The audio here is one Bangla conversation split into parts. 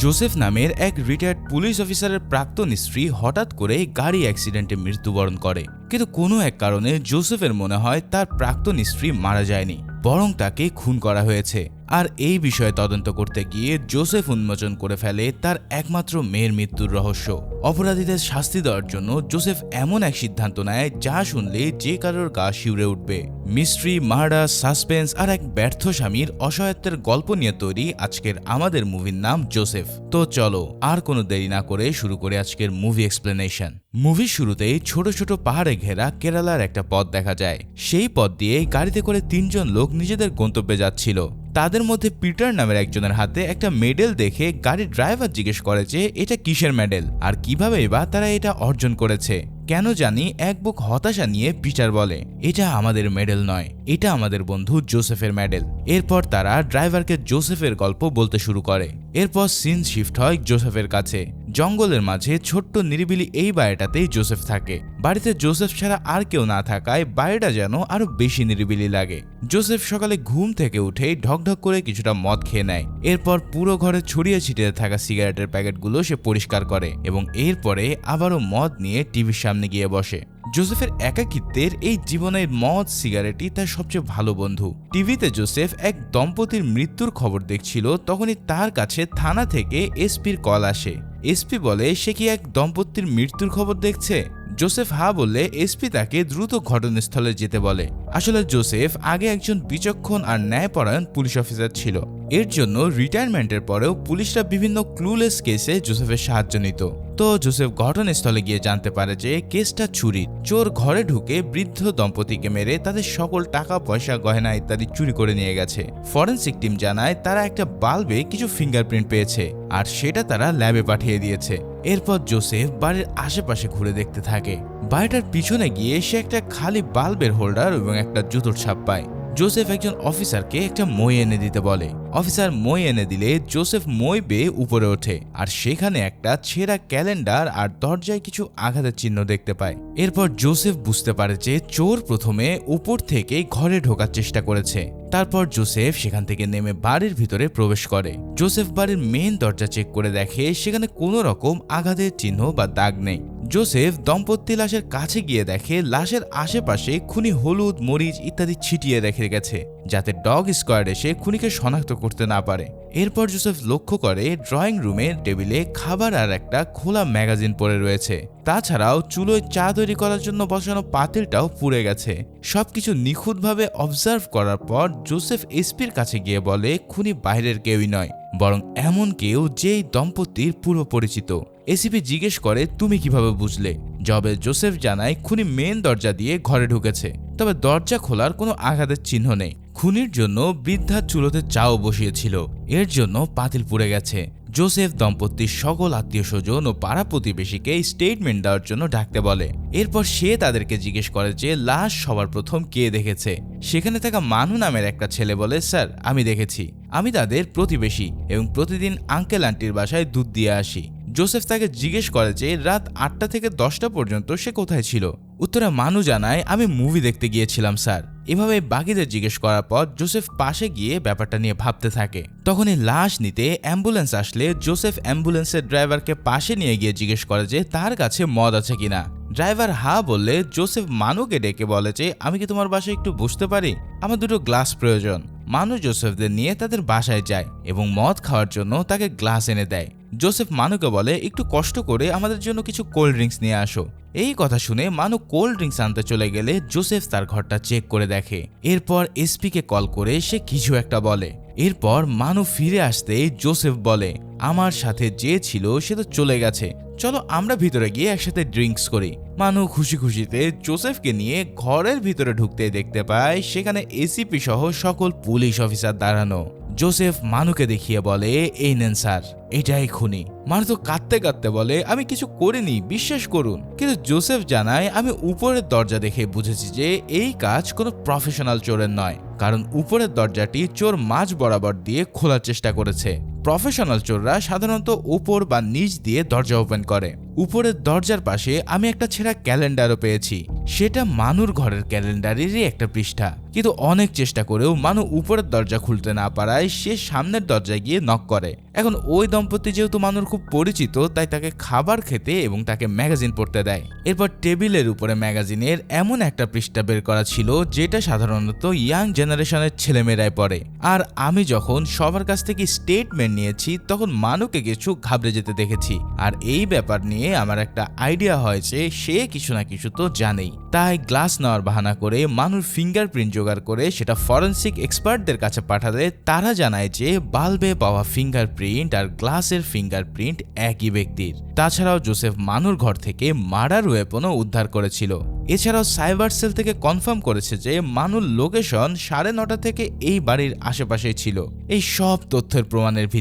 জোসেফ নামের এক রিটায়ার্ড পুলিশ অফিসারের প্রাক্তন স্ত্রী হঠাৎ করে গাড়ি অ্যাক্সিডেন্টে মৃত্যুবরণ করে। কিন্তু কোনো এক কারণে জোসেফের মনে হয় তার প্রাক্তন স্ত্রী মারা যায়নি, বরং তাকে খুন করা হয়েছে। আর এই বিষয়ে তদন্ত করতে গিয়ে জোসেফ উন্মোচন করে ফেলে তার একমাত্র মেয়ের মৃত্যুর রহস্য। অপরাধীদের শাস্তি দেওয়ার জন্য জোসেফ এমন এক সিদ্ধান্ত নেয় যা শুনলে যে কারোর গা শিউরে উঠবে। মিস্ট্রি, মার্ডার, সাসপেন্স আর এক ব্যর্থ স্বামীর অসহায়ত্বের গল্প নিয়ে তৈরি আজকের আমাদের মুভির নাম জোসেফ। তো চলো, আর কোনো দেরি না করে শুরু করে আজকের মুভি এক্সপ্লেনেশন। মুভির শুরুতেই ছোট ছোট পাহাড়ে ঘেরা কেরালার একটা পথ দেখা যায়। সেই পথ দিয়ে গাড়িতে করে তিনজন লোক নিজেদের গন্তব্যে যাচ্ছিল। তাদের মধ্যে পিটার নামের একজনের হাতে একটা মেডেল দেখে গাড়ির ড্রাইভার জিজ্ঞেস করে যে, এটা কিসের মেডেল? আর কীভাবে বা তারা এটা অর্জন করেছে? কেন জানি এক বুক হতাশা নিয়ে পিটার বলে, এটা আমাদের মেডেল নয়, এটা আমাদের বন্ধু জোসেফের মেডেল। এরপর তারা ড্রাইভারকে জোসেফের গল্প বলতে শুরু করে। এরপর সিন শিফট হয় জোসেফের কাছে। জঙ্গলের মাঝে ছোট্ট নিরিবিলি এই বাড়িটাতেই জোসেফ থাকে। বাড়িতে জোসেফ ছাড়া আর কেউ না থাকায় বাড়িটা যেন আরও বেশি নিরিবিলি লাগে। জোসেফ সকালে ঘুম থেকে উঠেই ঢকঢক করে কিছুটা মদ খেয়ে নেয়। এরপর পুরো ঘরে ছড়িয়ে ছিটিয়ে থাকা সিগারেটের প্যাকেটগুলো সে পরিষ্কার করে এবং এরপরে আবারও মদ নিয়ে টিভির সামনে গিয়ে বসে। জোসেফের একাকিত্বের এই জীবনের মদ, সিগারেটই তার সবচেয়ে ভালো বন্ধু। টিভিতে জোসেফ এক দম্পতির মৃত্যুর খবর দেখছিল, তখনই তার কাছে থানা থেকে এসপির কল আসে। এসপি বলে, সে কি এক দম্পতির মৃত্যুর খবর দেখছে? জোসেফ হা বললে, এসপি তাকে দ্রুত ঘটনাস্থলে যেতে বলে। আসলে জোসেফ আগে একজন বিচক্ষণ আর ন্যায়পরায়ণ পুলিশ অফিসার ছিল। এর জন্য রিটায়ারমেন্টের পরেও পুলিশরা বিভিন্ন ক্লুলেস কেসে জোসেফের সাহায্য নিত। তো জোসেফ ঘটনাস্থলে গিয়ে জানতে পারে যে কেসটা চুরি চোর ঘরে ঢুকে বৃদ্ধ দম্পতিকে মেরে তাদের সকল টাকা পয়সা গয়না ইত্যাদি চুরি করে নিয়ে গেছে। ফরেন্সিক টিম জানায় তারা একটা বাল্বে কিছু ফিঙ্গারপ্রিন্ট পেয়েছে আর সেটা তারা ল্যাবে পাঠিয়ে দিয়েছে। এরপর জোসেফ বাড়ির আশেপাশে ঘুরে দেখতে থাকে। বাড়িটার পিছনে গিয়ে সে একটা খালি বাল্বের হোল্ডার এবং একটা জুতোর ছাপ পায়। জোসেফ একজন অফিসারকে একটা মই এনে দিতে বলে। অফিসার মই এনে দিলে জোসেফ মই বেয়ে উপরে ওঠে আর সেখানে একটা ছেঁড়া ক্যালেন্ডার আর দরজায় কিছু আঘাতের চিহ্ন দেখতে পায়। এরপর জোসেফ বুঝতে পারে যে চোর প্রথমে উপর থেকে ঘরে ঢোকার চেষ্টা করেছে। তারপর জোসেফ সেখান থেকে নেমে বাড়ির ভিতরে প্রবেশ করে। জোসেফ বাড়ির মেন দরজা চেক করে দেখে সেখানে কোনো রকম আঘাতের চিহ্ন বা দাগ নেই। জোসেফ দম্পতি লাশের কাছে গিয়ে দেখে লাশের আশেপাশে খুনি হলুদ, মরিচ ইত্যাদি ছিটিয়ে রেখে গেছে, যাতে ডগ স্কোয়াড এসে খুনিকে শনাক্ত করতে না পারে। এরপর জোসেফ লক্ষ্য করে ড্রয়িং রুমের টেবিলে খাবার আর একটা খোলা ম্যাগাজিন পড়ে রয়েছে। তাছাড়াও চুলোয় চা তৈরি করার জন্য বসানো পাতিলটাও পুড়ে গেছে। সবকিছু নিখুঁতভাবে অবজার্ভ করার পর জোসেফ এসপির কাছে গিয়ে বলে, খুনি বাইরের কেউই নয়, বরং এমন কেউ যেই দম্পতির পূর্ব পরিচিত। এসিপি জিজ্ঞেস করে, তুমি কীভাবে বুঝলে? জবে জোসেফ জানায়, খুনি মেন দরজা দিয়ে ঘরে ঢুকেছে। তবে দরজা খোলার কোনো আঘাতের চিহ্ন নেই। খুনির জন্য বৃদ্ধা চুলোতে চাও বসিয়েছিল। এর জন্য পাতিল পুড়ে গেছে। জোসেফ দম্পতির সকল আত্মীয় স্বজন ও পাড়া প্রতিবেশীকে স্টেটমেন্ট দেওয়ার জন্য ডাকতে বলে। এরপর সে তাদেরকে জিজ্ঞেস করে যে, লাশ সবার প্রথম কে দেখেছে? সেখানে থাকা মানু নামের একটা ছেলে বলে, স্যার, আমি দেখেছি। আমি তাদের প্রতিবেশী এবং প্রতিদিন আঙ্কেল আন্টির বাসায় দুধ দিয়ে আসি। জোসেফ তাকে জিজ্ঞেস করে যে, রাত আটটা থেকে দশটা পর্যন্ত সে কোথায় ছিল? উত্তরে, মানু জানায়, আমি মুভি দেখতে গিয়েছিলাম, স্যার। এভাবে বাকিদের জিজ্ঞেস করার পর জোসেফ পাশে গিয়ে ব্যাপারটা নিয়ে ভাবতে থাকে। তখনই লাশ নিতে অ্যাম্বুলেন্স আসলে জোসেফ অ্যাম্বুলেন্সের ড্রাইভারকে পাশে নিয়ে গিয়ে জিজ্ঞেস করে যে, তার কাছে মদ আছে কিনা ড্রাইভার হা বললে, জোসেফ মানুকে ডেকে বলে যে, আমি কি তোমার বাসায় একটু বসতে পারি? আমার দুটো গ্লাস প্রয়োজন। মানু জোসেফদের নিয়ে তাদের বাসায় যায় এবং মদ খাওয়ার জন্য তাকে গ্লাস এনে দেয়। জোসেফ মানুকে বলে, একটু কষ্ট করে আমাদের জন্য কিছু কোল্ড ড্রিঙ্কস নিয়ে আসো। এই কথা শুনে মানু কোল্ড ড্রিঙ্কস আনতে চলে গেলে জোসেফ তার ঘরটা চেক করে দেখে। এরপর এসপিকে কল করে সে কিছু একটা বলে। এরপর মানু ফিরে আসতেই জোসেফ বলে, আমার সাথে যে ছিল সে তো চলে গেছে। চলো আমরা ভিতরে গিয়ে একসাথে ড্রিঙ্কস করি। মানু খুশি খুশিতে জোসেফকে নিয়ে ঘরের ভিতরে ঢুকতে দেখতে পায়, সেখানে এসিপি সহ সকল পুলিশ অফিসার দাঁড়ানো। জোসেফ মানুকে দেখিয়ে বলে, এই নেন স্যার, এটাই খুনি। মানু তো কাঁদতে কাঁদতে বলে, আমি কিছু করিনি, বিশ্বাস করুন। কিন্তু জোসেফ জানায়, আমি উপরের দরজা দেখে বুঝেছি যে এই কাজ কোনো প্রফেশনাল চোরের নয়, কারণ উপরের দরজাটি চোর মাঝ বরাবর দিয়ে খোলার চেষ্টা করেছে। প্রফেশনাল চোররা সাধারণত উপর বা নিচ দিয়ে দরজা ওপেন করে। উপরের দরজার পাশে আমি একটা ছেঁড়া ক্যালেন্ডারও পেয়েছি। সেটা মানুর ঘরের ক্যালেন্ডারেরই একটা পৃষ্ঠা। কিন্তু অনেক চেষ্টা করেও মানু উপরের দরজা খুলতে না পারায় সে সামনের দরজায় গিয়ে নক করে। এখন ওই দম্পতি যেহেতু মানুর খুব পরিচিত, তাই তাকে খাবার খেতে এবং তাকে ম্যাগাজিন পড়তে দেয়। এরপর টেবিলের উপরে ম্যাগাজিনের এমন একটা পৃষ্ঠা বের করা ছিল, যেটা সাধারণত ইয়াং জেনারেশনের ছেলেমেয়েরাই পড়ে। আর আমি যখন সবার কাছ থেকে স্টেটমেন্ট নিয়েছি, তখন মানুকে কিছু ঘাবড়ে যেতে দেখেছি। আর এই ব্যাপার নিয়ে আমার একটা আইডিয়া হয়েছে সে কিছু না কিছু তো জানেই। তাই গ্লাস নেওয়ার বাহানা করে মানুর ফিঙ্গারপ্রিন্ট জোগাড় করে সেটা ফরেন্সিক এক্সপার্টদের কাছে পাঠালে তারা জানায় যে বাল্বে পাওয়া ফিঙ্গারপ্রিন্ট আর গ্লাসের ফিঙ্গারপ্রিন্ট একই ব্যক্তির। তাছাড়াও জোসেফ মানুর ঘর থেকে মার্ডার ওয়েপনও উদ্ধার করেছিল। এছাড়াও সাইবার সেল থেকে কনফার্ম করেছে যে মানুর লোকেশন সাড়ে নটা থেকে এই বাড়ির আশেপাশে ছিল। এই সব তথ্যের প্রমাণের ভিত্তিতে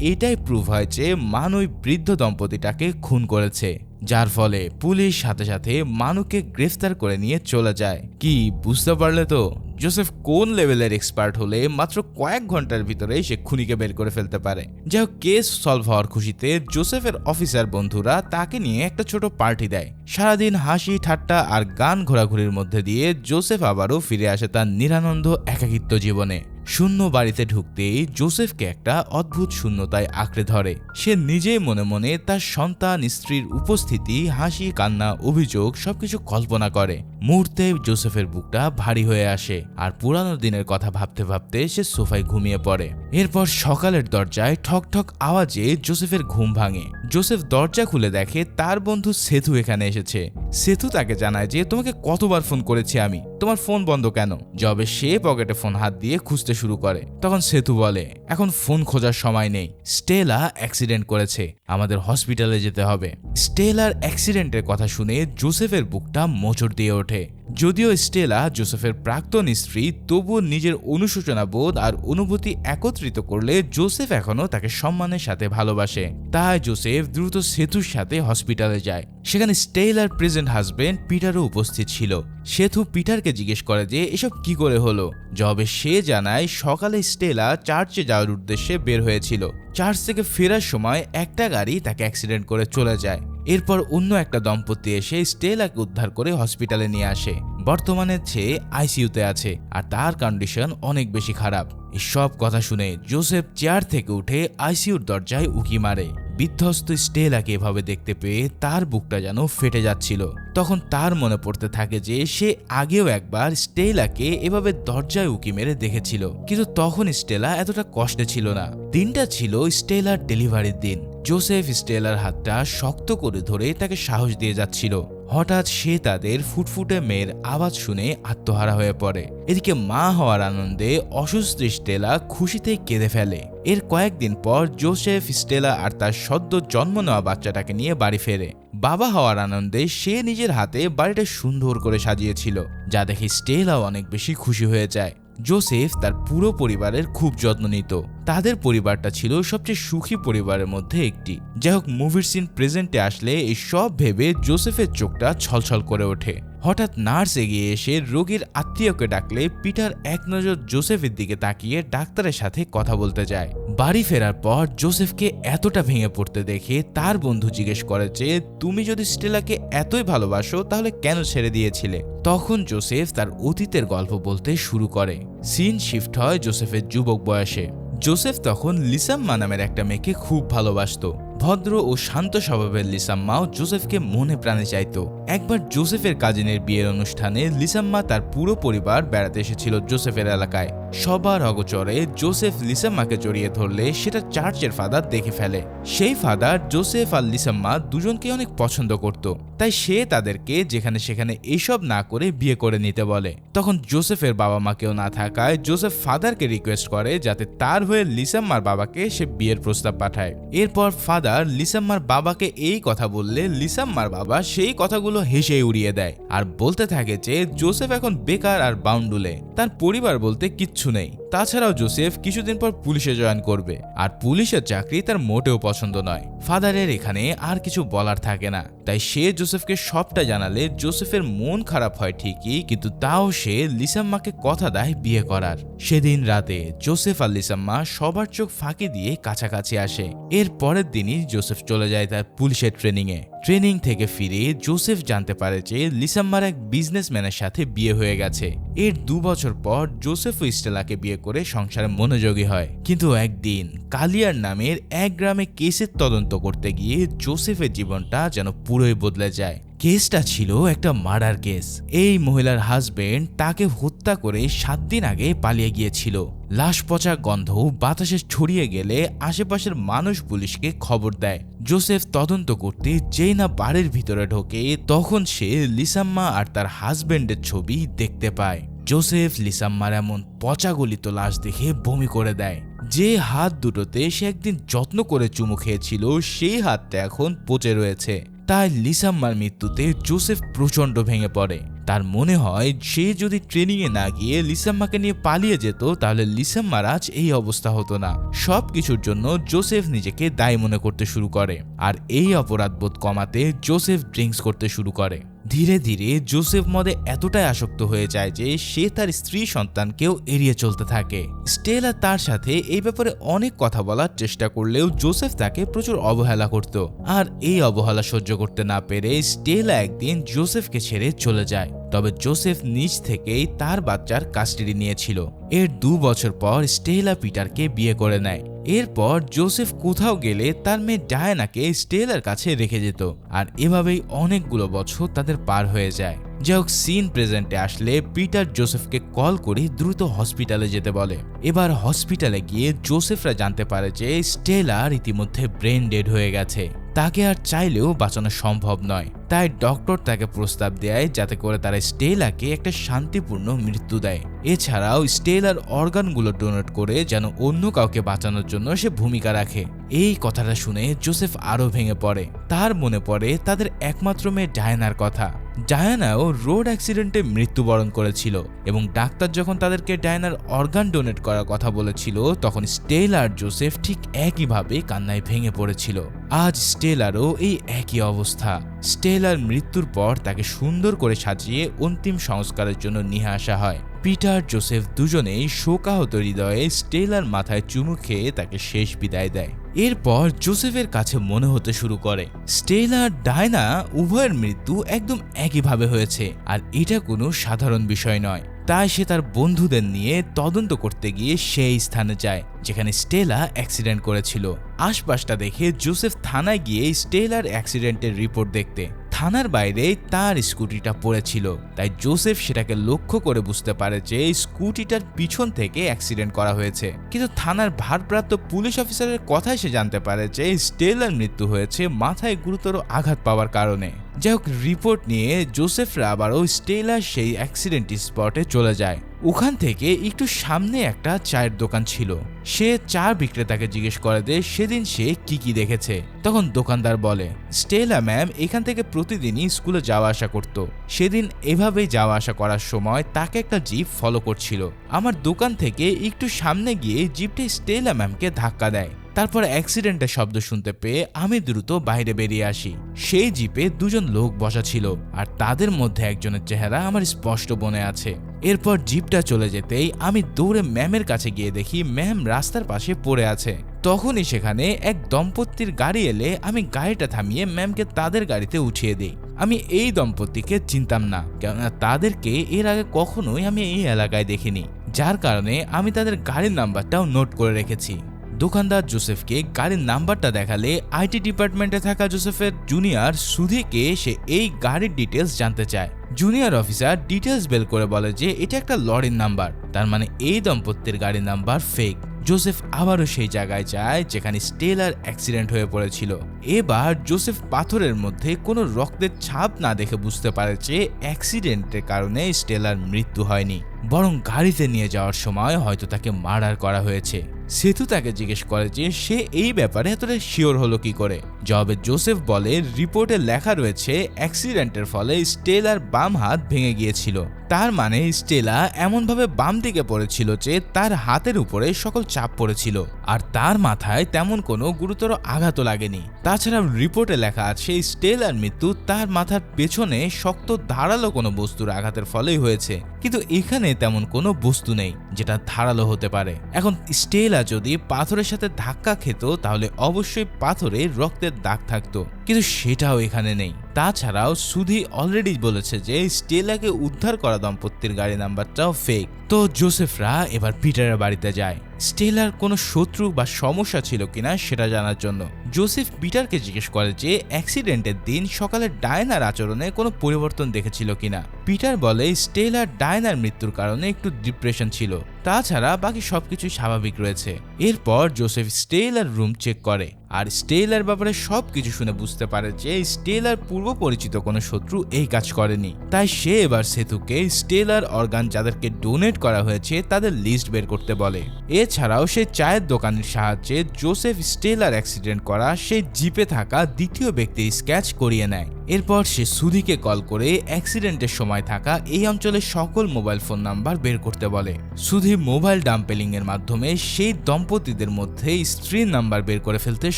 এটাই প্রুভ হয় যে মানুই বৃদ্ধ দম্পতিটাকে খুন করেছে, যার ফলে পুলিশ সাথে সাথে মানুকে গ্রেফতার করে নিয়ে চলে যায়। কি, বুঝতে পারলে তো? জোসেফ কোন লেভেলের এক্সপার্ট হলে মাত্র কয়েক ঘণ্টার ভিতরে সে খুনিকে বের করে ফেলতে পারে? যাই হোক, কেস সলভ হওয়ার খুশিতে জোসেফের অফিসার বন্ধুরা তাকে নিয়ে একটা ছোট পার্টি দেয়। সারাদিন হাসি, ঠাট্টা আর গান ঘোরাঘুরির মধ্যে দিয়ে জোসেফ আবারও ফিরে আসে তার নিরানন্দ একাকিত্ব জীবনে। শূন্য বাড়িতে ঢুকতেই জোসেফকে একটা অদ্ভুত শূন্যতায় আঁকড়ে ধরে। সে নিজেই মনে মনে তার সন্তান স্ত্রীর উপস্থিতি, হাসি, কান্না, অভিযোগ সবকিছু কল্পনা করে। মুহূর্তে জোসেফের বুকটা ভারী হয়ে আসে আর পুরানো দিনের কথা ভাবতে ভাবতে সে সোফায় ঘুমিয়ে পড়ে। এরপর সকালের দরজায় ঠক ঠক আওয়াজে জোসেফের ঘুম ভাঙে। জোসেফ দরজা খুলে দেখে তার বন্ধু সেতু এখানে এসেছে। সেতু তাকে জানায় যে, তোমাকে কতবার ফোন করেছি আমি? তোমার ফোন বন্ধ কেন? জবে সে পকেটে ফোন হাত দিয়ে খুঁজতে শুরু করে। তখন সেতু বলে, এখন ফোন খোঁজার সময় নেই। স্টেলা অ্যাক্সিডেন্ট করেছে। আমাদের হসপিটালে যেতে হবে। স্টেলার অ্যাক্সিডেন্টের কথা শুনে জোসেফের বুকটা মোচড় দিয়ে ওঠে। যদিও স্টেলা, জোসেফের প্রাক্তন স্ত্রী, তবুও নিজের অনুশোচনা বোধ আর অনুভূতি একত্রিত করলে জোসেফ এখনও তাকে সম্মানের সাথে ভালোবাসে। তাই জোসেফ দ্রুত সেতুর সাথে হসপিটালে যায়। সেখানে স্টেলার প্রেজেন্ট হাজবেন্ড পিটারও উপস্থিত ছিল। সেতু পিটারকে জিজ্ঞেস করে যে, এসব কি করে হলো? জবে সে জানায়, সকালে স্টেলা চার্চে যাওয়ার উদ্দেশ্যে বের হয়েছিল। চার্চ থেকে ফেরার সময় একটা গাড়ি তাকে অ্যাক্সিডেন্ট করে চলে যায়। এরপর অন্য একটা দম্পতি এসে স্টেলাকে উদ্ধার করে হসপিটালে নিয়ে আসে। বর্তমানে সে আইসিইউতে আছে আর তার কন্ডিশন অনেক বেশি খারাপ। সব কথা শুনে জোসেফ চেয়ার থেকে উঠে আইসিইউর দরজায় উকি মারে। বিধ্বস্ত স্টেলাকে এভাবে দেখতে পেয়ে তার বুকটা যেন ফেটে যাচ্ছিল। তখন তার মনে পড়তে থাকে যে সে আগেও একবার স্টেলাকে এভাবে দরজায় উকি মেরে দেখেছিল। কিন্তু তখন স্টেলা এতটা কষ্টে ছিল না। দিনটা ছিল স্টেলার ডেলিভারির দিন। জোসেফ স্টেলার হাতটা শক্ত করে ধরে তাকে সাহস দিয়ে যাচ্ছিল। হঠাৎ সে তাদের ফুটফুটে মেয়ের আওয়াজ শুনে আত্মহারা হয়ে পড়ে। এদিকে মা হওয়ার আনন্দে অসুস্থ স্টেলা খুশিতে কেঁদে ফেলে। এর কয়েকদিন পর জোসেফ স্টেলা আর তার সদ্য জন্ম নেওয়া বাচ্চাটাকে নিয়ে বাড়ি ফেরে। বাবা হওয়ার আনন্দে সে নিজের হাতে বাড়িটা সুন্দর করে সাজিয়েছিল, যা দেখে স্টেলাও অনেক বেশি খুশি হয়ে যায়। জোসেফ তার পুরো পরিবারের খুব যত্ন নিত। তাদের পরিবারটা ছিল সবচেয়ে সুখী পরিবারের মধ্যে একটি। যাই হোক, মুভির সিন প্রেজেন্টে আসলে এই সব ভেবে জোসেফের চোখটা ছলছল করে ওঠে। হঠাৎ নার্স এগিয়ে এসে রোগীর আত্মীয়কে ডাকলে পিটার এক নজর জোসেফের দিকে তাকিয়ে ডাক্তারের সাথে কথা বলতে যায়। বাড়ি ফেরার পর জোসেফকে এতটা ভেঙে পড়তে দেখে তার বন্ধু জিজ্ঞেস করে যে, তুমি যদি স্টেলাকে এতই ভালোবাসো, তাহলে কেন ছেড়ে দিয়েছিলে? তখন জোসেফ তার অতীতের গল্প বলতে শুরু করে। সিন শিফট হয় জোসেফের যুবক বয়সে। জোসেফ তখন লিসাম্মা নামের একটা মেয়েকে খুব ভালোবাসতো। ভদ্র ও শান্ত স্বভাবের লিসাম্মাও জোসেফকে মনে প্রাণে চাইত। একবার জোসেফের কাজিনের বিয়ের অনুষ্ঠানে লিসাম্মা তার পুরো পরিবার বেড়াতে এসেছিল জোসেফের এলাকায়। সবার অগচরে জোসেফ লিসাম্মাকে জড়িয়ে ধরলে সেটা চার্চের ফাদার দেখে ফেলে। সেই ফাদার জোসেফ আর লিসাম্মা দুজনকে অনেক পছন্দ করত। তাই সে তাদেরকে যেখানে সেখানে এইসব না করে বিয়ে করে নিতে বলে। তখন জোসেফের বাবা মাকেও না থাকায় জোসেফ ফাদারকে রিকোয়েস্ট করে যাতে তার হয়ে লিসাম্মার বাবাকে সে বিয়ের প্রস্তাব পাঠায়। এরপর ফাদার লিসাম্মার বাবাকে এই কথা বললে লিসাম্মার বাবা সেই কথাগুলো হেসে উড়িয়ে দেয়। আর বলতে থাকে যে, জোসেফ এখন বেকার আর বাউন্ডুলে। তার পরিবার বলতে কিচ্ছু নেই। তাছাড়াও জোসেফ কিছুদিন পর পুলিশে জয়েন করবে। আর পুলিশের চাকরি তার মোটেও পছন্দ নয়। ফাদারের এখানে আর কিছু বলার থাকে না। তাই সে জোসেফকে সবটা জানালে জোসেফের মন খারাপ হয় ঠিকই, কিন্তু তাও সে লিসাম্মাকে কথা দেয় বিয়ে করার। সেদিন রাতে জোসেফ আর লিসাম্মা সবার চোখ ফাঁকি দিয়ে কাছাকাছি আসে। এর পরের দিনই জোসেফ চলে যায় তার পুলিশের ট্রেনিংয়ে। ট্রেনিং থেকে ফিরে জোসেফ জানতে পারে যে লিসাম্মার এক বিজনেসম্যানের সাথে বিয়ে হয়ে গেছে। এর দু বছর পর জোসেফ ও স্টেলাকে বিয়ে করে সংসারে মনোযোগী হয়। কিন্তু একদিন কালিয়ার নামের এক গ্রামে কেসের তদন্ত করতে গিয়ে জোসেফের জীবনটা যেন পুরোই বদলে যায়। কেসটা ছিল একটা মার্ডার কেস। এই মহিলার হাজবেন্ড তাকে হত্যা করে সাত দিন আগে পালিয়ে গিয়েছিল। লাশ পচা গন্ধ বাতাসে ছড়িয়ে গেলে আশেপাশের মানুষ পুলিশকে খবর দেয়। জোসেফ তদন্ত করতে যেই না বাড়ির ভিতরে ঢোকে, তখন সে লিসাম্মা আর তার হাজবেন্ডের ছবি দেখতে পায়। জোসেফ লিসাম্মার এমন পচাগলিত লাশ দেখে বমি করে দেয়। যে হাত দুটোতে সে একদিন যত্ন করে চুমু খেয়েছিল, সেই হাতটা এখন পচে রয়েছে। তাই লিসাম্মার মৃত্যুতে জোসেফ প্রচণ্ড ভেঙে পড়ে। তার মনে হয়, সে যদি ট্রেনিংয়ে না গিয়ে লিসাম্মাকে নিয়ে পালিয়ে যেত, তাহলে লিসাম্মার আজ এই অবস্থা হতো না। সব কিছুর জন্য জোসেফ নিজেকে দায়ী মনে করতে শুরু করে, আর এই অপরাধবোধ কমাতে জোসেফ ড্রিঙ্কস করতে শুরু করে। ধীরে ধীরে জোসেফ মদে এতটাই আসক্ত হয়ে যায় যে সে তার স্ত্রী সন্তানকেও এড়িয়ে চলতে থাকে। স্টেলা তার সাথে এই ব্যাপারে অনেক কথা বলার চেষ্টা করলেও জোসেফ তাকে প্রচুর অবহেলা করত। আর এই অবহেলা সহ্য করতে না পেরে স্টেলা একদিন জোসেফকে ছেড়ে চলে যায়। তবে জোসেফ নিজ থেকেই তার বাচ্চার কাস্টাডি নিয়েছিল। এর দু বছর পর স্টেলা পিটারকে বিয়ে করে নেয়। এরপর জোসেফ কোথাও গেলে তার মেয়ে ডায়নাকে স্টেলার কাছে রেখে যেত। আর এভাবেই অনেকগুলো বছর তাদের পার হয়ে যায়। যাই হোক সিন প্রেজেন্টে আসলে পিটার জোসেফকে কল করে দ্রুত হসপিটালে যেতে বলে। এবার হসপিটালে গিয়ে জোসেফরা জানতে পারে যে স্টেলার ইতিমধ্যে ব্রেন ডেড হয়ে গেছে। তাকে আর চাইলেও বাঁচানো সম্ভব নয়। তাই ডক্টর তাকে প্রস্তাব দেয় যাতে করে তারা স্টেলাকে একটা শান্তিপূর্ণ মৃত্যু দেয়। এছাড়াও স্টেলার অর্গানগুলো ডোনেট করে যেন অন্য কাউকে বাঁচানোর জন্য সে ভূমিকা রাখে। এই কথাটা শুনে জোসেফ আরও ভেঙে পড়ে। তার মনে পড়ে তাদের একমাত্র মেয়ে ডায়নার কথা। ডায়ানাও রোড অ্যাক্সিডেন্টে মৃত্যুবরণ করেছিল এবং ডাক্তার যখন তাদেরকে ডায়ানার অর্গান ডোনেট করার কথা বলেছিল, তখন স্টেল আর জোসেফ ঠিক একইভাবে কান্নায় ভেঙে পড়েছিল। আজ স্টেলারও এই একই অবস্থা। স্টেলার মৃত্যুর পর তাকে সুন্দর করে সাজিয়ে অন্তিম সংস্কারের জন্য নিয়ে আসা হয়। পিটার জোসেফ দুজনেই শোকাহত হৃদয়ে স্টেলার মাথায় চুমু খেয়ে তাকে শেষ বিদায় দেয়। এরপর জোসেফের কাছে মনে হতে শুরু করে, স্টেলার ডায়না, উভয়ের মৃত্যু একদম একইভাবে হয়েছে, আর এটা কোনো সাধারণ বিষয় নয়। তাই সে তার বন্ধুদের নিয়ে তদন্ত করতে গিয়ে সেই স্থানে যায়, যেখানে স্টেলা অ্যাক্সিডেন্ট করেছিল। আশপাশটা দেখে জোসেফ থানায় গিয়ে স্টেলার অ্যাক্সিডেন্টের রিপোর্ট দেখতে। থানার বাইরে তার স্কুটিটা পড়েছিল, তাই জোসেফ সেটাকে লক্ষ্য করে বুঝতে পারে যে স্কুটিটার পিছন থেকে অ্যাক্সিডেন্ট করা হয়েছে। কিন্তু থানার ভারপ্রাপ্ত পুলিশ অফিসারের কথায় সে জানতে পারে যে স্টেলার মৃত্যু হয়েছে মাথায় গুরুতর আঘাত পাওয়ার কারণে। যাই হোক, রিপোর্ট নিয়ে জোসেফরা আবারও স্টেলার সেই অ্যাক্সিডেন্ট স্পটে চলে যায়। ওখান থেকে একটু সামনে একটা চায়ের দোকান ছিল। সে চা বিক্রেতাকে জিজ্ঞেস করে যে সেদিন সে কি কি দেখেছে। তখন দোকানদার বলে, স্টেলা ম্যাম এখান থেকে প্রতিদিনই স্কুলে যাওয়া আসা করত। সেদিন এভাবেই যাওয়া আসা করার সময় তাকে একটা জিপ ফলো করছিল। আমার দোকান থেকে একটু সামনে গিয়ে জিপটি স্টেলা ম্যামকে ধাক্কা দেয়। তারপর অ্যাক্সিডেন্টের শব্দ শুনতে পেয়ে আমি দ্রুত বাইরে বেরিয়ে আসি। সেই জিপে দুজন লোক বসা ছিল আর তাদের মধ্যে একজনের চেহারা আমার স্পষ্ট মনে আছে। এরপর জিপটা চলে যেতেই আমি দৌড়ে ম্যামের কাছে গিয়ে দেখি ম্যাম রাস্তার পাশে পড়ে আছে। তখনই সেখানে এক দম্পতির গাড়ি এলে আমি গাড়িটা থামিয়ে ম্যামকে তাদের গাড়িতে উঠিয়ে দিই। আমি এই দম্পতিকে চিনতাম না, কেননা তাদেরকে এর আগে কখনোই আমি এই এলাকায় দেখিনি। যার কারণে আমি তাদের গাড়ির নাম্বারটাও নোট করে রেখেছি। দোকানদার জোসেফকে গাড়ির নাম্বারটা দেখালে আইটি ডিপার্টমেন্টে থাকা জোসেফের জুনিয়র সুধীকে সে এই গাড়ির ডিটেলস জানতে চায়। জুনিয়র অফিসার ডিটেলস বেল করে বলে যে এটা একটা লরির নাম্বার, তার মানে এই দম্পতির গাড়ির নাম্বার ফেক জোসেফ আবারও সেই জায়গায় যায় যেখানে স্টেলার অ্যাক্সিডেন্ট হয়ে পড়েছিল। এবার জোসেফ পাথরের মধ্যে কোনো রক্তের ছাপ না দেখে বুঝতে পারে যে অ্যাক্সিডেন্টের কারণে স্টেলার মৃত্যু হয়নি। বরং গাড়িতে নিয়ে যাওয়ার সময় হয়তো তাকে মার্ডার করা হয়েছে। সেতু তাকে জিজ্ঞেস করে যে সে এই ব্যাপারে এতটা শিওর হলো কি করে? জবাবে জোসেফ বলে, রিপোর্টে লেখা রয়েছে, অ্যাক্সিডেন্টের ফলে স্টেলার বাম হাত ভেঙে গিয়েছিল। তার মানে স্টেলা এমনভাবে বাম দিকে পড়েছিল যে তার হাতের উপরে সকল চাপ পড়েছিল, আর তার মাথায় তেমন কোনো গুরুতর আঘাতও লাগেনি। তাছাড়া রিপোর্টে লেখা আছে, স্টেলার মৃত্যু তার মাথার পেছনে শক্ত ধারালো কোনো বস্তুর আঘাতের ফলেই হয়েছে, কিন্তু এখানে তেমন কোনো বস্তু নেই, যেটা ধারালো হতে পারে। এখন স্টেলা যদি পাথরের সাথে ধাক্কা খেত, তাহলে অবশ্যই পাথরে রক্তের দাগ থাকতো। কিন্তু সেটাও এখানে নেই। তাছাড়াও সুধি অলরেডি বলেছে যে স্টেলাকে উদ্ধার করা দম্পতির গাড়ি নাম্বারটাও ফেক তো জোসেফরা এবার পিটারের বাড়িতে যায়। স্টেলার কোনো শত্রু বা সমস্যা ছিল কিনা সেটা জানার জন্য। জোসেফ পিটারকে জিজ্ঞেস করে যে, অ্যাক্সিডেন্টের দিন সকালে ডায়নার আচরণে কোনো পরিবর্তন দেখেছিল কিনা? পিটার বলে স্টেলার ডায়নার মৃত্যুর কারণে একটু ডিপ্রেশন ছিল। তাছাড়া বাকি সবকিছু স্বাভাবিক রয়েছে। এরপর জোসেফ স্টেলার রুম চেক করে। আর স্টেলার ব্যাপারে সবকিছু শুনে বুঝতে পারে যে স্টেলার পূর্ব পরিচিত কোনো শত্রু এই কাজ করেনি। তাই সে এবার সেতুকে স্টেলার অর্গান যাদেরকে ডোনেট করা হয়েছে তাদের লিস্ট বের করতে বলে। এছাড়াও সে চায়ের দোকানের সাহায্যে জোসেফ স্টেলার অ্যাক্সিডেন্ট করা সেই জিপে থাকা দ্বিতীয় ব্যক্তির স্ক্যাচ করিয়ে নেয়। এরপর সে সুধিকে কল করে অ্যাক্সিডেন্টের সময় থাকা এই অঞ্চলের সকল মোবাইল ফোন নাম্বার বের করতে বলে। সুধি মোবাইল ডাম্পেলিং এর মাধ্যমে সেই দম্পতিদের মধ্যে স্ত্রীর নাম্বার বের করে ফেলতে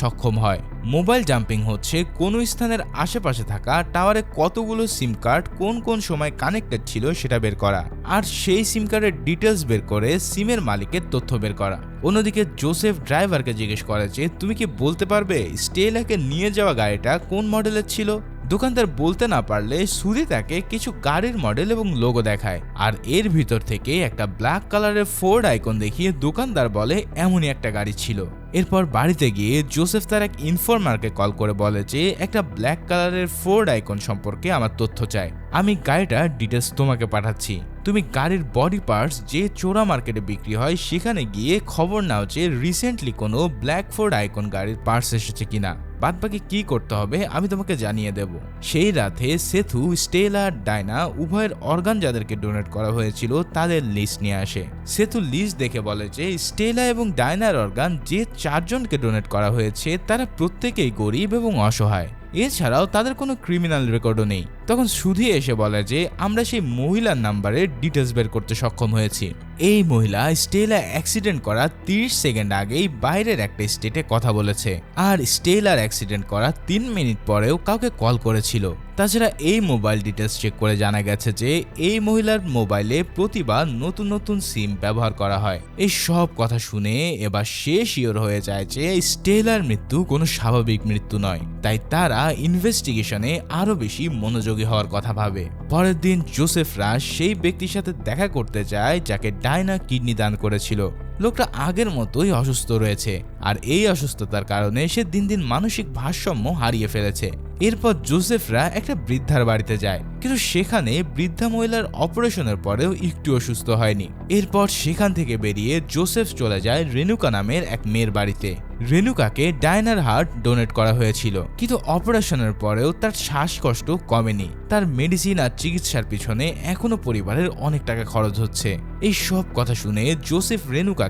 সক্ষম হয়। মোবাইল জাম্পিং হচ্ছে কোনো স্থানের আশেপাশে থাকা টাওয়ারে কতগুলো সিম কার্ড কোন কোন সময় কানেক্টেড ছিল সেটা বের করা, আর সেই সিম কার্ডের ডিটেলস বের করে সিমের মালিকের তথ্য বের করা। অন্যদিকে জোসেফ ড্রাইভারকে জিজ্ঞেস করে যে, তুমি কি বলতে পারবে স্টেলাকে নিয়ে যাওয়া গাড়িটা কোন মডেলের ছিল? দোকানদার বলতে না পারলে সুদি তাকে কিছু গাড়ির মডেল এবং লোগো দেখায়। আর এর ভিতর থেকে একটা ব্ল্যাক কালারের ফোর্ড আইকন দেখিয়ে দোকানদার বলে, এমনই একটা গাড়ি ছিল। এরপর বাড়িতে গিয়ে জোসেফ তার এক ইনফর্মারকে কল করে বলে যে, একটা ব্ল্যাক কালারের ফোর্ড আইকন সম্পর্কে আমার তথ্য চাই। আমি গাড়িটার ডিটেলস তোমাকে পাঠাচ্ছি। তুমি গাড়ির বডি পার্টস যে চোরা মার্কেটে বিক্রি হয়, সেখানে গিয়ে খবর নাও যে রিসেন্টলি কোনো ব্ল্যাক ফোর্ড আইকন গাড়ির পার্টস এসেছে কিনা। বাদবাকি কি করতে হবে আমি তোমাকে জানিয়ে দেব। সেই রাতে সেথু, স্টেলা, ডায়না উভয়ের অর্গান যাদেরকে ডোনেট করা হয়েছিল তাদের লিস্ট নিয়ে আসে। সেথু লিস্ট দেখে বলে যে, স্টেলা এবং ডায়নার অর্গান যে চারজনকে ডোনেট করা হয়েছে তারা প্রত্যেকেই গরিব এবং অসহায়। এছাড়াও তাদের কোনো ক্রিমিনাল রেকর্ডও নেই। তখন সুধি এসে বলে যে, আমরা সেই মহিলার নাম্বারের ডিটেলস বের করতে সক্ষম হয়েছি। এই মহিলা স্টেলা অ্যাক্সিডেন্ট করা 30 সেকেন্ড আগেই বাইরের একটা স্টেটে কথা বলেছে। আর স্টেলার অ্যাক্সিডেন্ট করা তিন মিনিট পরেও কাউকে কল করেছিল। তাছাড়া এই মোবাইল ডিটেলস চেক করে জানা গেছে যে, এই মহিলার মোবাইলে প্রতিবার নতুন নতুন সিম ব্যবহার করা হয়। এই সব কথা শুনে এবার সে শিওর হয়ে যায় যে স্টেলার মৃত্যু কোনো স্বাভাবিক মৃত্যু নয়। তাই তারা ইনভেস্টিগেশনে আরও বেশি মনোযোগী হওয়ার কথা ভাবে। পরের দিন জোসেফরা সেই ব্যক্তির সাথে দেখা করতে যায় যাকে ডায়না কিডনি দান করেছিল। লোকটা আগের মতোই অসুস্থ রয়েছে, আর এই অসুস্থতার কারণে সে দিন দিন মানসিক ভারসাম্য হারিয়ে ফেলেছে। এরপর জোসেফরা একটা বৃদ্ধার বাড়িতে যায়, কিন্তু সেখানে বৃদ্ধা মহিলার অপারেশনের পরেও একটু অসুস্থ হয়নি। এরপর সেখান থেকে বেরিয়ে জোসেফ চলে যায় রেনুকা নামের এক মেয়ের বাড়িতে। রেনুকাকে ডায়নার হার্ট ডোনেট করা হয়েছিল, কিন্তু অপারেশনের পরেও তার শ্বাসকষ্ট কমেনি। তার মেডিসিন আর চিকিৎসার পিছনে এখনও পরিবারের অনেক টাকা খরচ হচ্ছে। এই সব কথা শুনে জোসেফ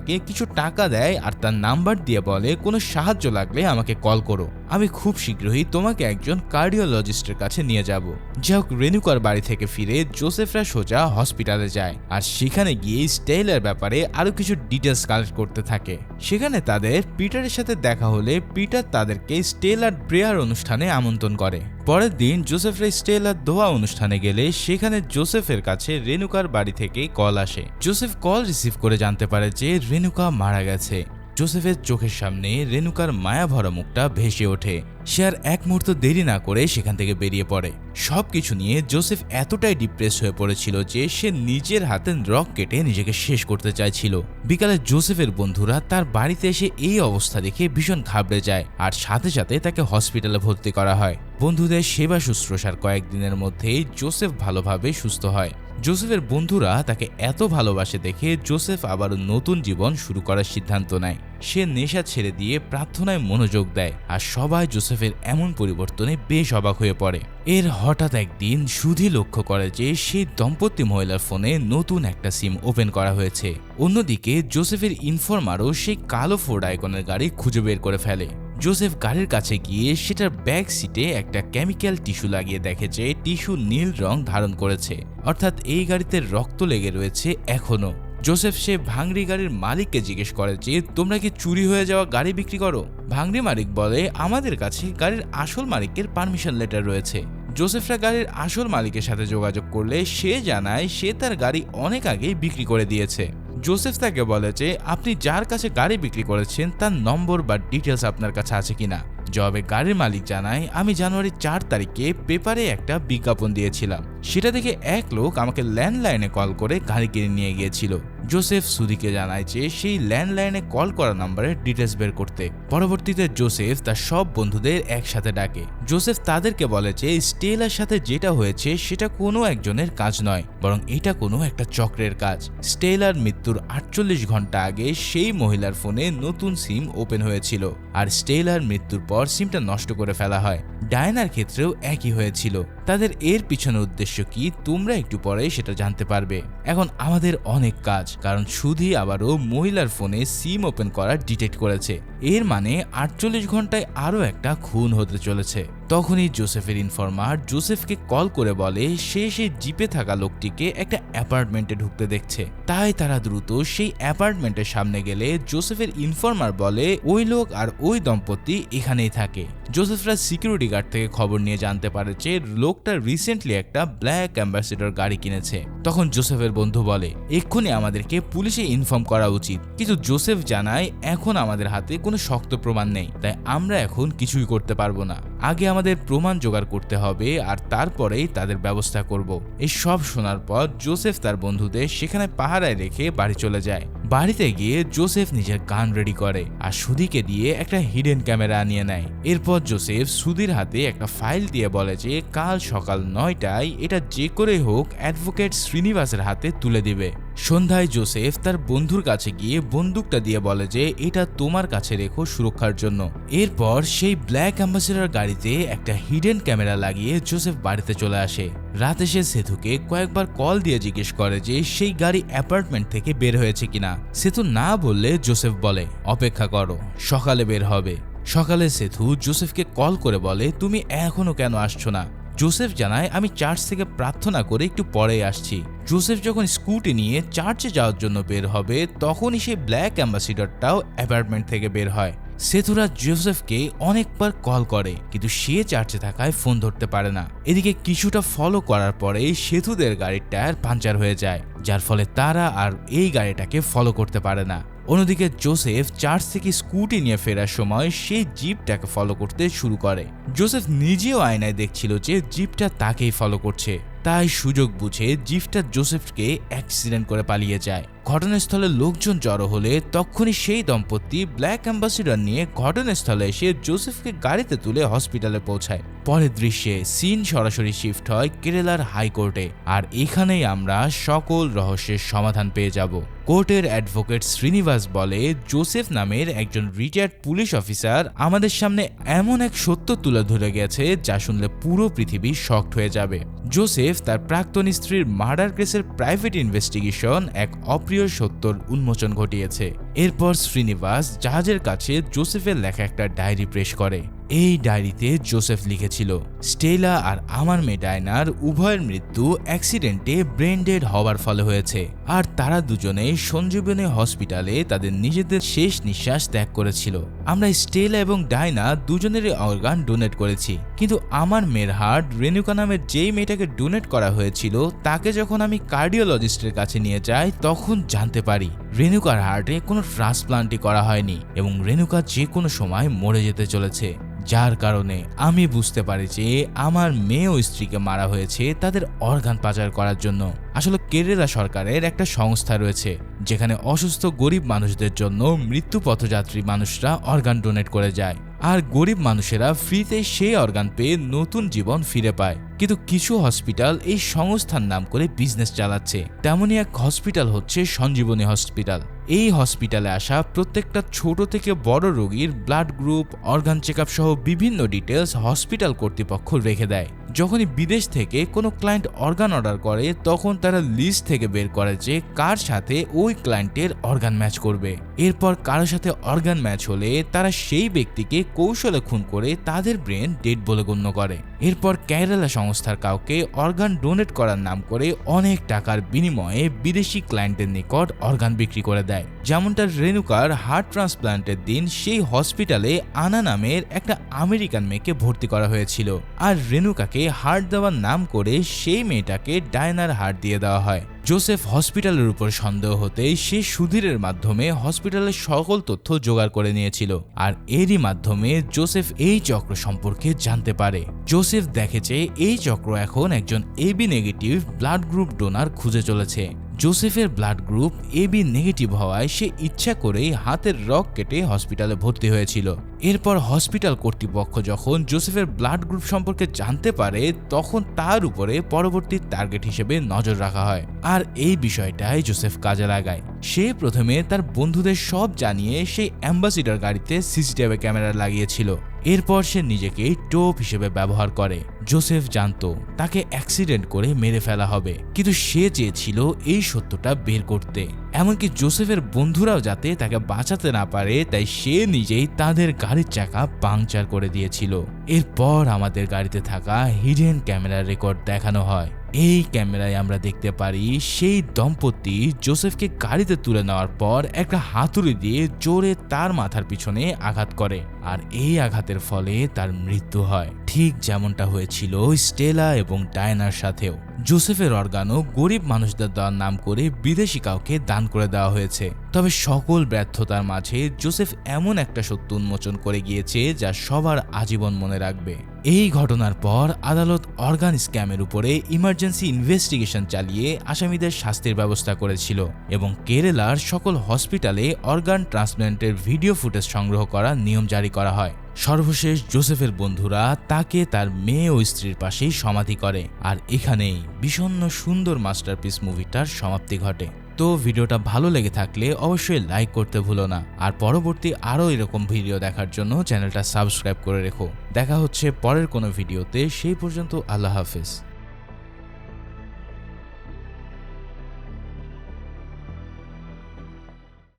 রেনুকাকে কিছু টাকা দেয় আর তার নাম্বার দিয়ে বলে, কোনো সাহায্য লাগলে আমাকে কল করো। আমি খুব শীঘ্রই তোমাকে একজন কার্ডিওলজিস্টের কাছে নিয়ে যাব। যাই হোক রেনুকার বাড়ি থেকে ফিরে জোসেফরা সোজা হসপিটালে যায় আর সেখানে গিয়ে স্টেইলের ব্যাপারে আরও কিছু ডিটেলস কালেক্ট করতে থাকে। সেখানে তাদের পিটারের সাথে দেখা হলে পিটার তাদেরকে স্টেলার প্রেয়ার অনুষ্ঠানে আমন্ত্রণ করে। পরের দিন জোসেফরা স্টেলার দোয়া অনুষ্ঠানে গেলে সেখানে জোসেফের কাছে রেনুকার বাড়ি থেকে কল আসে। জোসেফ কল রিসিভ করে জানতে পারে যে রেনুকা মারা গেছে। জোসেফের চোখের সামনে রেনুকার মায়া ভরা মুখটা ভেসে ওঠে। সে আর এক মুহূর্ত দেরি না করে সেখান থেকে বেরিয়ে পড়ে। সবকিছু নিয়ে জোসেফ এতটাই ডিপ্রেস হয়ে পড়েছিল যে সে নিজের হাতে রক কেটে নিজেকে শেষ করতে চাইছিল। বিকালে জোসেফের বন্ধুরা তার বাড়িতে এসে এই অবস্থা দেখে ভীষণ ঘাবড়ে যায় আর সাথে সাথে তাকে হসপিটালে ভর্তি করা হয়। বন্ধুদের সেবা শুশ্রূষার কয়েকদিনের মধ্যেই জোসেফ ভালোভাবে সুস্থ হয়। জোসেফের বন্ধুরা তাকে এত ভালোবাসে দেখে জোসেফ আবারও নতুন জীবন শুরু করার সিদ্ধান্ত নেয়। সে নেশা ছেড়ে দিয়ে প্রার্থনায় মনোযোগ দেয় আর সবাই জোসেফের এমন পরিবর্তনে বেশ অবাক হয়ে পড়ে। এর হঠাৎ একদিন সুধি লক্ষ্য করে যে সেই দম্পতি মহিলার ফোনে নতুন একটা সিম ওপেন করা হয়েছে। অন্যদিকে জোসেফের ইনফরমারও সেই কালো ফোর্ড আইকনের গাড়ি খুঁজে বের করে ফেলে। জোসেফ গাড়ির কাছে গিয়ে সেটার ব্যাক সিটে একটা কেমিক্যাল টিস্যু লাগিয়ে দেখে যে টিস্যু নীল রং ধারণ করেছে। অর্থাৎ এই গাড়িতে রক্ত লেগে রয়েছে এখনও। জোসেফ সে ভাঙড়ি গাড়ির মালিককে জিজ্ঞেস করে যে, তোমরা কি চুরি হয়ে যাওয়া গাড়ি বিক্রি করো? ভাঙড়ি মালিক বলে, আমাদের কাছে গাড়ির আসল মালিকের পারমিশন লেটার রয়েছে। জোসেফরা গাড়ির আসল মালিকের সাথে যোগাযোগ করলে সে জানায়, সে তার গাড়ি অনেক আগেই বিক্রি করে দিয়েছে। জোসেফ তাকে বলে যে, আপনি যার কাছে গাড়ি বিক্রি করেছেন, তার নম্বর বা ডিটেলস আপনার কাছে আছে কিনা? জবাবে গাড়ির মালিক জানায়, আমি জানুয়ারি চার তারিখে পেপারে একটা বিজ্ঞাপন দিয়েছিলাম। সেটা দেখে এক লোক আমাকে ল্যান্ডলাইনে কল করে গাড়ি কিনে নিয়ে গিয়েছিল। জোসেফ সুদিকে জানায় যে সেই ল্যান্ডলাইনে কল করা নাম্বারের ডিটেলস বের করতে। পরবর্তীতে জোসেফ তার সব বন্ধুদের একসাথে ডাকে। জোসেফ তাদেরকে বলে যে, স্টেলার সাথে যেটা হয়েছে, সেটা কোনো একজনের কাজ নয়, বরং এটা কোনো একটা চক্রের কাজ। স্টেলার মৃত্যুর আটচল্লিশ ঘণ্টা আগে সেই মহিলার ফোনে নতুন সিম ওপেন হয়েছিল, আর স্টেলার মৃত্যুর পর সিমটা নষ্ট করে ফেলা হয়। ডায়নার ক্ষেত্রেও একই হয়েছিল। তাদের এর পিছনে উদ্দেশ্য কি, তোমরা একটু পরে সেটা জানতে পারবে। এখন আমাদের অনেক কাজ। কারণ সুধি আবারও মহিলার ফোনে সিম ওপেন করা ডিটেক্ট করেছে। এর মানে আটচল্লিশ ঘন্টায় আরও একটা খুন হতে চলেছে। তখনই জোসেফের ইনফরমার জোসেফকে কল করে বলে, সে সেই জিপে থাকা লোকটিকে একটা অ্যাপার্টমেন্টে ঢুকতে দেখছে। তাই তারা দ্রুত সেই অ্যাপার্টমেন্টের সামনে গেলে জোসেফের ইনফরমার বলে, ওই লোক আর ওই দম্পতি এখানেই থাকে। জোসেফরা সিকিউরিটি গার্ড থেকে খবর নিয়ে জানতে পারে যে, লোকটা রিসেন্টলি একটা ব্ল্যাক অ্যাম্বাসেডর গাড়ি কিনেছে। তখন জোসেফের বন্ধু বলে, এক্ষুনি আমাদেরকে পুলিশে ইনফর্ম করা উচিত। কিন্তু জোসেফ জানায়, এখন আমাদের হাতে কোনো শক্ত প্রমাণ নেই, তাই আমরা এখন কিছুই করতে পারব না। আগে আমাদের প্রমাণ জোগাড় করতে হবে আর তারপরেই তাদের ব্যবস্থা করব। এই সব শোনার পর জোসেফ তার বন্ধুদের সেখানে পাহারায় রেখে বাড়ি চলে যায়। বাড়িতে গিয়ে জোসেফ নিজের গান রেডি করে আর সুদিকে দিয়ে একটা হিডেন ক্যামেরা নিয়ে নেয়। এরপর জোসেফ সুদির হাতে একটা ফাইল দিয়ে বলে যে কাল সকাল নয়টায় এটা যে করে হোক অ্যাডভোকেট শ্রীনিবাসের হাতে তুলে দিবে। সন্ধ্যায় জোসেফ তার বন্ধুর কাছে গিয়ে বন্দুকটা দিয়ে বলে যে, এটা তোমার কাছে রেখো সুরক্ষার জন্য। এরপর সেই ব্ল্যাক অ্যাম্বাসেডার গাড়িতে একটা হিডেন ক্যামেরা লাগিয়ে জোসেফ বাড়িতে চলে আসে। রাতে সে সেতুকে কয়েকবার কল দিয়ে জিজ্ঞেস করে যে, সেই গাড়ি অ্যাপার্টমেন্ট থেকে বের হয়েছে কিনা? সেতু না বললে জোসেফ বলে, অপেক্ষা করো, সকালে বের হবে। সকালে সেতু জোসেফকে কল করে বলে, তুমি এখনও কেন আসছো না? জোসেফ জানায়, আমি চার্চ থেকে প্রার্থনা করে একটু পরে আসছি। জোসেফ যখন স্কুটি নিয়ে চার্চে যাওয়ার জন্য বের হবে, তখনই সেই ব্ল্যাক অ্যাম্বাসিডরটাও অ্যাপার্টমেন্ট থেকে বের হয়। সেতুরা জোসেফকে অনেকবার কল করে, কিন্তু সে চার্চে থাকায় ফোন ধরতে পারে না। এদিকে কিছুটা ফলো করার পরে সেতুদের গাড়ির টায়ার পাঞ্চার হয়ে যায়, যার ফলে তারা আর এই গাড়িটাকে ফলো করতে পারে না। অন্যদিকে জোসেফ চার্চ থেকে স্কুটি নিয়ে ফেরার সময় সেই জিপটাকে ফলো করতে শুরু করে। জোসেফ নিজেও আয়নায় দেখছিল যে জিপটা তাকেই ফলো করছে। তাই সুযোগ বুঝে জিফটার জোসেফকে অ্যাক্সিডেন্ট করে পালিয়ে যায়। ঘটনাস্থলে লোকজন জড়ো হলে তখনই সেই দম্পতি ব্ল্যাক অ্যাম্বাসিডর নিয়ে ঘটনাস্থলে এসে জোসেফকে গাড়িতে তুলে হসপিটালে পৌঁছায়। পরের দৃশ্যে সিন সরাসরি শিফট হয় কেরালার হাইকোর্টে আর এখানেই আমরা সকল রহস্যের সমাধান পেয়ে যাব। কোর্টের অ্যাডভোকেট শ্রীনিবাস বলে, জোসেফ নামের একজন রিটায়ার্ড পুলিশ অফিসার আমাদের সামনে এমন এক সত্য তুলে ধরে গেছে যা শুনলে পুরো পৃথিবী শক্ট হয়ে যাবে। জোসেফ তার প্রাক্তন স্ত্রীর মার্ডার কেসের প্রাইভেট ইনভেস্টিগেশন এক অপ্রিয় সত্যর উন্মোচন ঘটিয়েছে। এরপর শ্রীনিবাস জাহাজের কাছে জোসেফের লেখা একটা ডায়েরি প্রেস করে। এই ডায়েরিতে জোসেফ লিখেছিল, স্টেলা আর আমার মেয়ে ডায়নার উভয়ের মৃত্যু অ্যাক্সিডেন্টে ব্রেন ডেড হওয়ার ফলে হয়েছে। আর তারা দুজনে সঞ্জীবনী হসপিটালে তাদের নিজেদের শেষ নিঃশ্বাস ত্যাগ করেছিল। আমরা স্টেলা এবং ডায়না দুজনেরই অর্গান ডোনেট করেছি। কিন্তু আমার মেয়ের হার্ট রেনুকা নামের যেই মেয়েটাকে ডোনেট করা হয়েছিল, তাকে যখন আমি কার্ডিওলজিস্টের কাছে নিয়ে যাই, তখন জানতে পারি রেনুকার হার্টে কোনো ট্রান্সপ্লান্টই করা হয়নি এবং রেণুকা যে কোনো সময় মরে যেতে চলেছে। যার কারণে আমি বুঝতে পারি যে আমার মেয়ে ও স্ত্রীকে মারা হয়েছে তাদের অর্গান পাচার করার জন্য। আসলে কেরালা সরকারের একটা সংস্থা রয়েছে, যেখানে অসুস্থ গরিব মানুষদের জন্য মৃত্যু পথযাত্রী মানুষরা অর্গান ডোনেট করে যায়। আর গরিব মানুষেরা ফ্রিতে সেই অর্গান পেয়ে নতুন জীবন ফিরে পায়। কিন্তু কিছু হসপিটাল এই সংস্থার নাম করে বিজনেস চালাচ্ছে। তেমনই এক হসপিটাল হচ্ছে সঞ্জীবনী হসপিটাল এই হসপিটালে আসা প্রত্যেকটা ছোট থেকে বড় রোগীর ব্লাড গ্রুপ অর্গান চেক সহ বিভিন্ন ডিটেলস হসপিটাল কর্তৃপক্ষ রেখে দেয়। যখনই বিদেশ থেকে কোনো ক্লায়েন্ট অর্গান অর্ডার করে, তখন তারা লিস্ট থেকে বের করে যে কার সাথে ওই ক্লায়েন্টের অর্গান ম্যাচ করবে। এরপর কারোর সাথে অর্গান ম্যাচ হলে তারা সেই ব্যক্তিকে কৌশলে খুন করে তাদের ব্রেন ডেড বলে গণ্য করে। এরপর কেরালা সংস্থার কাউকে অর্গান ডোনেট করার নাম করে অনেক টাকার বিনিময়ে বিদেশি ক্লায়েন্টের নিকট অর্গান বিক্রি করে দেয়। যেমনটা রেণুকার হার্ট ট্রান্সপ্লান্টের দিন সেই হসপিটালে আনা নামের একটা আমেরিকান মেয়েকে ভর্তি করা হয়েছিল। আর রেণুকাকে হার্ট দেওয়ার নাম করে সেই মেয়েটাকে ডায়নার হার্ট দিয়ে দেওয়া হয়। জোসেফ হসপিটালের উপর সন্দেহ হতে সে সুধীরের মাধ্যমে হসপিটালের সকল তথ্য জোগাড় করে নিয়েছিল, আর এরই মাধ্যমে জোসেফ এই চক্র সম্পর্কে জানতে পারে। জোসেফ দেখেছে এই চক্র এখন একজন AB negative blood group donor খুঁজে চলেছে। জোসেফের ব্লাড গ্রুপ এবি নেগেটিভ হওয়ায় সে ইচ্ছা করেই হাতের রক কেটে হসপিটালে ভর্তি হয়েছিল। এরপর হসপিটাল কর্তৃপক্ষ যখন জোসেফের ব্লাড গ্রুপ সম্পর্কে জানতে পারে, তখন তার উপরে পরবর্তী টার্গেট হিসেবে নজর রাখা হয়। আর এই বিষয়টাই জোসেফ কাজে লাগায়। সে প্রথমে তার বন্ধুদের সব জানিয়ে সেই অ্যাম্বাসিডার গাড়িতে সিসিটিভি ক্যামেরা লাগিয়েছিল। এরপর সে নিজেকে টোপ হিসেবে ব্যবহার করে। জোসেফ জানতো, তাকে অ্যাক্সিডেন্ট করে মেরে ফেলা হবে। কিন্তু সে চেয়েছিল এই সত্যটা বের করতে। এমনকি জোসেফের বন্ধুরাও যাতে তাকে বাঁচাতে না পারে, তাই সে নিজেই তাদের গাড়ির চাকা পাংচার করে দিয়েছিল। এরপর আমাদের গাড়িতে থাকা হিডেন ক্যামেরার রেকর্ড দেখানো হয়। এই ক্যামেরায় আমরা দেখতে পারি সেই দম্পতি জোসেফকে গাড়িতে তুলে নেওয়ার পর একটা হাতুড়ি দিয়ে জোরে তার মাথার পিছনে আঘাত করে। আর এই আঘাতের ফলে তার মৃত্যু হয়। ঠিক যেমনটা হয়েছিল স্টেলা এবং ডায়নার সাথেও। জোসেফের অর্গানও গরিব মানুষদের দেওয়ার নাম করে বিদেশি কাউকে দান করে দেওয়া হয়েছে। তবে সকল ব্যর্থতার মাঝে জোসেফ এমন একটা সত্য উন্মোচন করে গিয়েছে যা সবার আজীবন মনে রাখবে। এই ঘটনার পর আদালত অর্গান স্ক্যামের উপরে ইমার্জেন্সি ইনভেস্টিগেশন চালিয়ে আসামিদের শাস্তির ব্যবস্থা করেছিল এবং কেরালার সকল হসপিটালে অর্গান ট্রান্সপ্ল্যান্টের ভিডিও ফুটেজ সংগ্রহ করার নিয়ম জারি করা হয়। সর্বশেষ জোসেফের বন্ধুরা তাকে তার মেয়ে ও স্ত্রীর পাশেই সমাধি করে। আর এখানেই বিষণ্ণ সুন্দর মাস্টারপিস মুভিটার সমাপ্তি ঘটে। তো ভিডিওটা ভালো লেগে থাকলে অবশ্যই লাইক করতে ভুলো না। আর পরবর্তী আরও এরকম ভিডিও দেখার জন্য চ্যানেলটা সাবস্ক্রাইব করে রেখো। দেখা হচ্ছে পরের কোনো ভিডিওতে সেই পর্যন্ত আল্লাহ হাফেজ।